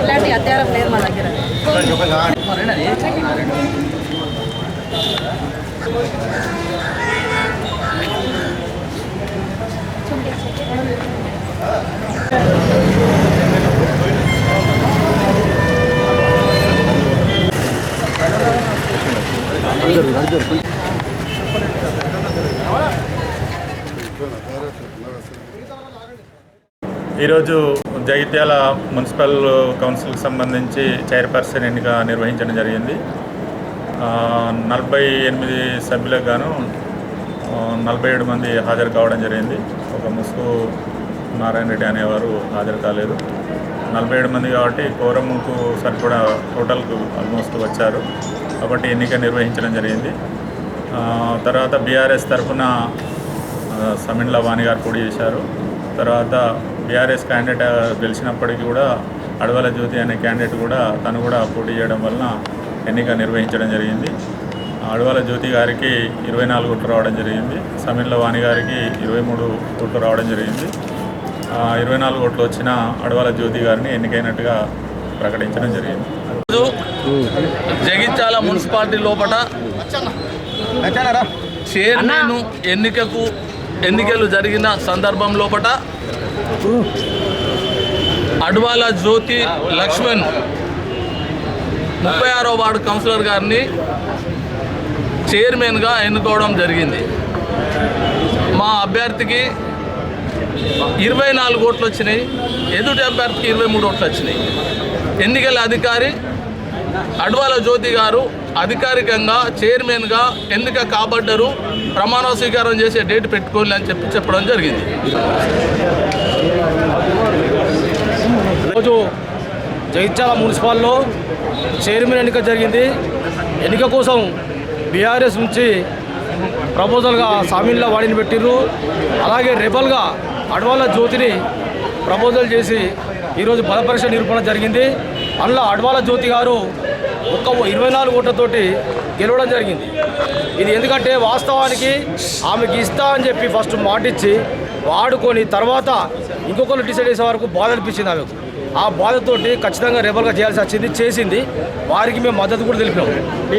ఎలాంటి అత్యారం లేదు మా దగ్గర. ఈరోజు జగిత్యాల మున్సిపల్ కౌన్సిల్కి సంబంధించి చైర్పర్సన్ ఎన్నిక నిర్వహించడం జరిగింది. నలభై ఎనిమిది సభ్యులకు గాను నలభై ఏడు మంది హాజరు కావడం జరిగింది. ఒక ముసుగు నారాయణ రెడ్డి అనేవారు హాజరు కాలేదు. నలభై ఏడు మంది కాబట్టి కోరముకు సరిపడా టోటల్కు ఆల్మోస్ట్ వచ్చారు. కాబట్టి ఎన్నిక నిర్వహించడం జరిగింది. తర్వాత బీఆర్ఎస్ తరఫున సమిన్ల వాణి గారు పోటీ చేశారు. తర్వాత బీఆర్ఎస్ క్యాండిడేట్ గెలిచినప్పటికీ కూడా అడవల జ్యోతి అనే క్యాండిడేట్ కూడా తను కూడా పోటీ చేయడం వలన ఎన్నిక నిర్వహించడం జరిగింది. అడవల జ్యోతి గారికి ఇరవై నాలుగు ఓట్లు రావడం జరిగింది. సమీన్ల వాణి గారికి ఇరవై మూడు ఓట్లు రావడం జరిగింది. ఇరవై నాలుగు ఓట్లు వచ్చిన అడవల జ్యోతి గారిని ఎన్నికైనట్టుగా ప్రకటించడం జరిగింది. జగిత్యాల మున్సిపాలిటీ లోపల చైర్మన్ ఎన్నికకు ఎన్నికలు జరిగిన సందర్భం లోపల అడ్వాల జ్యోతి లక్ష్మణ్ ముప్పై ఆరో వార్డు కౌన్సిలర్ గారిని చైర్మన్గా ఎన్నుకోవడం జరిగింది. మా అభ్యర్థికి ఇరవై నాలుగు ఓట్లు వచ్చినాయి ఎదుటి అభ్యర్థికి ఇరవై మూడు ఓట్లు వచ్చినాయి. ఎన్నికల అధికారి అడ్వాల జ్యోతి గారు అధికారికంగా చైర్మన్గా ఎన్నిక కాబడ్డరు ప్రమాణ స్వీకారం చేసే డేట్ పెట్టుకోండి అని చెప్పి చెప్పడం జరిగింది. రోజు జగిత్యాల మున్సిపాల్లో చైర్మన్ ఎన్నిక జరిగింది. ఎన్నిక కోసం బీఆర్ఎస్ నుంచి ప్రపోజల్గా సామిన్ల వాడిని పెట్టిర్రు. అలాగే రెబల్గా అడవాల జ్యోతిని ప్రపోజల్ చేసి ఈరోజు బలపరీక్ష నిరూపణ జరిగింది. అందులో అడ్వాల జ్యోతి గారు ఒక్క ఇరవై నాలుగు ఓట్లతోటి గెలవడం జరిగింది. ఇది ఎందుకంటే వాస్తవానికి ఆమెకి ఇస్తా అని చెప్పి ఫస్ట్ మాటిచ్చి వాడుకొని తర్వాత ఇంకొకరు డిసైడ్ చేసే వరకు బాధ అనిపించింది ఆమెకు. ఆ బాధతోటి ఖచ్చితంగా రెబల్గా చేయాల్సి వచ్చింది చేసింది. వారికి మేము మద్దతు కూడా తెలిపినాం.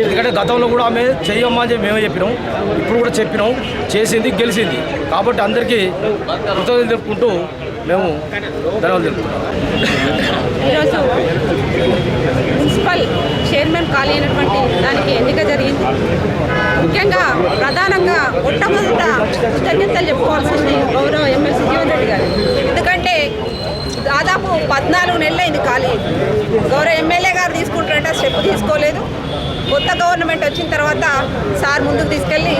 ఎందుకంటే గతంలో కూడా ఆమె చేయమ్మా అని చెప్పి మేమే చెప్పినాం. ఇప్పుడు కూడా చెప్పినాం. చేసింది గెలిచింది. కాబట్టి అందరికీ కృతజ్ఞతలు తెలుపుకుంటూ మేము ధన్యవాదాలు తెలుపుతున్నాం ఈరోజు మున్సిపల్ చైర్మన్ ఖాళీ అయినటువంటి దానికి ఎన్నిక జరిగింది. ముఖ్యంగా ప్రధానంగా మొట్టమొదట కృతజ్ఞతలు చెప్పుకోవాల్సింది గౌరవ ఎమ్మెల్సీ జీవన్ రెడ్డి గారు. ఎందుకంటే దాదాపు పద్నాలుగు నెలలైంది ఖాళీ. గౌరవ ఎమ్మెల్యే గారు తీసుకుంటారంటే స్టెప్ తీసుకోలేదు. కొత్త గవర్నమెంట్ వచ్చిన తర్వాత సార్ ముందుకు తీసుకెళ్ళి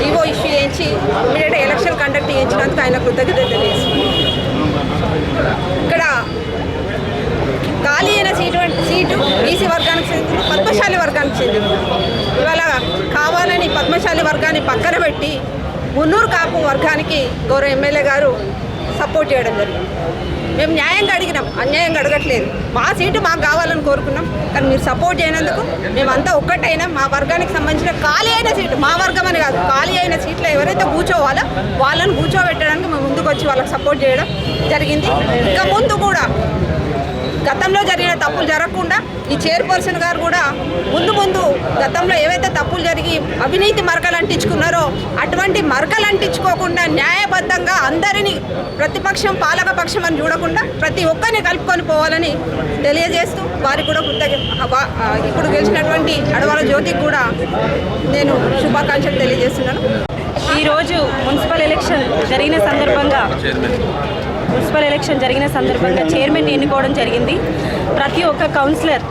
జీవో ఇష్యూ చేయించి ఇమీడియట్ ఎలక్షన్ కండక్ట్ చేయించినందుకు ఆయన కృతజ్ఞత తెలియజేస్తుంది ఇక్కడ ఖాళీ అయిన సీటు సీటు బీసీ వర్గానికి చెందింది పద్మశాలి వర్గానికి చెందింది ఇవాళ కావాలని పద్మశాలి వర్గాన్ని పక్కన పెట్టి మున్నూరు కాపు వర్గానికి గౌరవ ఎమ్మెల్యే గారు సపోర్ట్ చేయడం జరిగింది. మేము న్యాయంగా అడిగినాం అన్యాయంగా అడగట్లేదు. మా సీటు మాకు కావాలని కోరుకున్నాం కానీ మీరు సపోర్ట్ చేయనందుకు మేమంతా ఒక్కటైనా. మా వర్గానికి సంబంధించిన ఖాళీ అయిన సీటు మా వర్గం అని కాదు ఖాళీ అయిన సీట్లో ఎవరైతే కూర్చోవాలో వాళ్ళని కూర్చోబెట్టడానికి మేము ముందుకు వచ్చి వాళ్ళకి సపోర్ట్ చేయడం జరిగింది. ఇంకా ముందు కూడా గతంలో జరిగిన తప్పులు జరగకుండా ఈ చైర్పర్సన్ గారు కూడా ముందు ముందు గతంలో ఏవైతే తప్పులు జరిగి అవినీతి మరకలు అంటించుకున్నారో అటువంటి మరకలు అంటించుకోకుండా న్యాయబద్ధంగా అందరినీ ప్రతిపక్షం పాలక పక్షం అని చూడకుండా ప్రతి ఒక్కరిని కలుపుకొని పోవాలని తెలియజేస్తూ వారికి కూడా కృతజ్ఞ ఇప్పుడు గెలిచినటువంటి అడవాల జ్యోతికి కూడా నేను శుభాకాంక్షలు తెలియజేస్తున్నాను. ఈరోజు మున్సిపల్ ఎలక్షన్ జరిగిన సందర్భంగా మున్సిపల్ ఎలక్షన్ జరిగిన సందర్భంగా చైర్మన్ ఎన్నుకోవడం జరిగింది. ప్రతి ఒక్క కౌన్సిలర్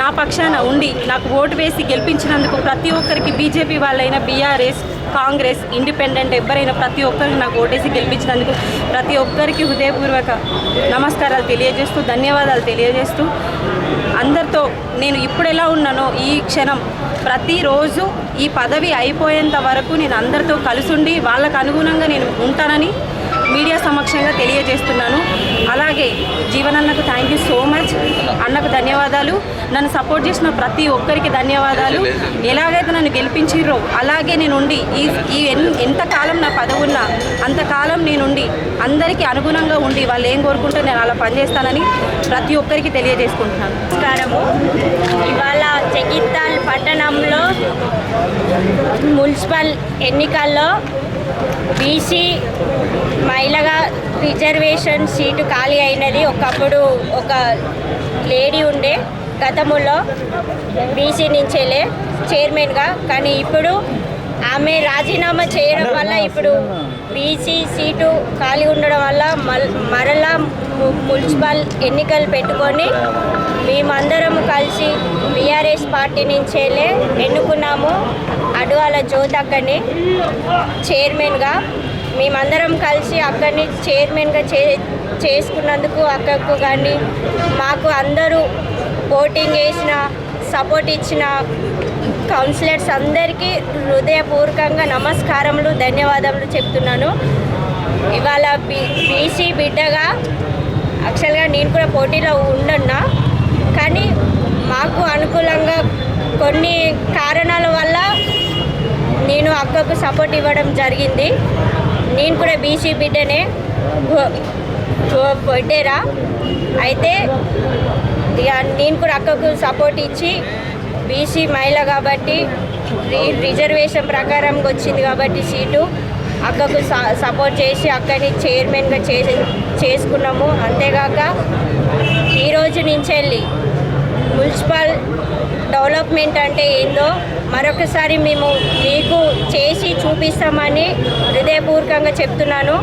నా పక్షాన ఉండి నాకు ఓటు వేసి గెలిపించినందుకు ప్రతి ఒక్కరికి బీజేపీ వాళ్ళైనా బీఆర్ఎస్ కాంగ్రెస్ ఇండిపెండెంట్ ఎవరైనా ప్రతి ఒక్కరికి నాకు ఓటేసి గెలిపించినందుకు ప్రతి ఒక్కరికి హృదయపూర్వక నమస్కారాలు తెలియజేస్తూ ధన్యవాదాలు తెలియజేస్తూ అందరితో నేను ఇప్పుడు ఎలా ఉన్నానో ఈ క్షణం ప్రతిరోజు ఈ పదవి అయిపోయేంత వరకు నేను అందరితో కలిసుండి వాళ్ళకు అనుగుణంగా నేను ఉంటానని మీడియా సమక్షంగా తెలియజేస్తున్నాను. అలాగే జీవనన్నకు థ్యాంక్ యూ సో మచ్ అన్నకు ధన్యవాదాలు. నన్ను సపోర్ట్ చేసిన ప్రతి ఒక్కరికి ధన్యవాదాలు. ఎలాగైతే నన్ను గెలిపించిర్రో అలాగే నేను ఉండి ఈ ఈ ఎంతకాలం నా పదవున్నా అంతకాలం నేనుండి అందరికీ అనుగుణంగా ఉండి వాళ్ళు ఏం కోరుకుంటే నేను అలా పనిచేస్తానని ప్రతి ఒక్కరికి తెలియజేసుకుంటున్నాను. నమస్కారము. ఇవాళ జగిత్తాల్ పట్టణంలో మున్సిపల్ ఎన్నికల్లో బీసీ మహిళగా రిజర్వేషన్ సీటు ఖాళీ అయినది. ఒకప్పుడు ఒక లేడీ ఉండే గతంలో బీసీ నుంచేలే చైర్మన్గా. కానీ ఇప్పుడు ఆమె రాజీనామా చేయడం వల్ల ఇప్పుడు బీసీ సీటు ఖాళీ ఉండడం వల్ల మరలా ము- మున్సిపల్ ఎన్నికలు పెట్టుకొని మేమందరం కలిసి బీఆర్ఎస్ పార్టీ నుంచేలే ఎన్నుకున్నాము. అడ్వాల అక్కడిని చైర్మన్గా మేమందరం కలిసి అక్కడిని చైర్మన్గా చే చేసుకున్నందుకు అక్కకు కానీ మాకు అందరూ ఓటింగ్ వేసిన సపోర్ట్ ఇచ్చిన కౌన్సిలర్స్ అందరికీ హృదయపూర్వకంగా నమస్కారములు ధన్యవాదములు చెప్తున్నాను. ఇవాళ బీ బీసీ బిడ్డగా యాక్చువల్గా నేను కూడా పోటీలో ఉండున్నా కానీ మాకు అనుకూలంగా కొన్ని కారణాల వల్ల నేను అక్కకు సపోర్ట్ ఇవ్వడం జరిగింది. నేను కూడా బీసీ బిడ్డనే పొట్టేరా అయితే ఇక నేను కూడా అక్కకు సపోర్ట్ ఇచ్చి బీసీ మహిళ కాబట్టి రి- రిజర్వేషన్ ప్రకారం వచ్చింది కాబట్టి సీటు అక్కకు స- సపోర్ట్ చేసి అక్కని చైర్మన్గా చేసి చేసుకున్నాము. అంతేగాక ఈరోజు నుంచి వెళ్ళి మున్సిపల్ డెవలప్మెంట్ అంటే ఏందో మరొకసారి మేము మీకు చేసి చూపిస్తామని హృదయపూర్వకంగా చెప్తున్నాను.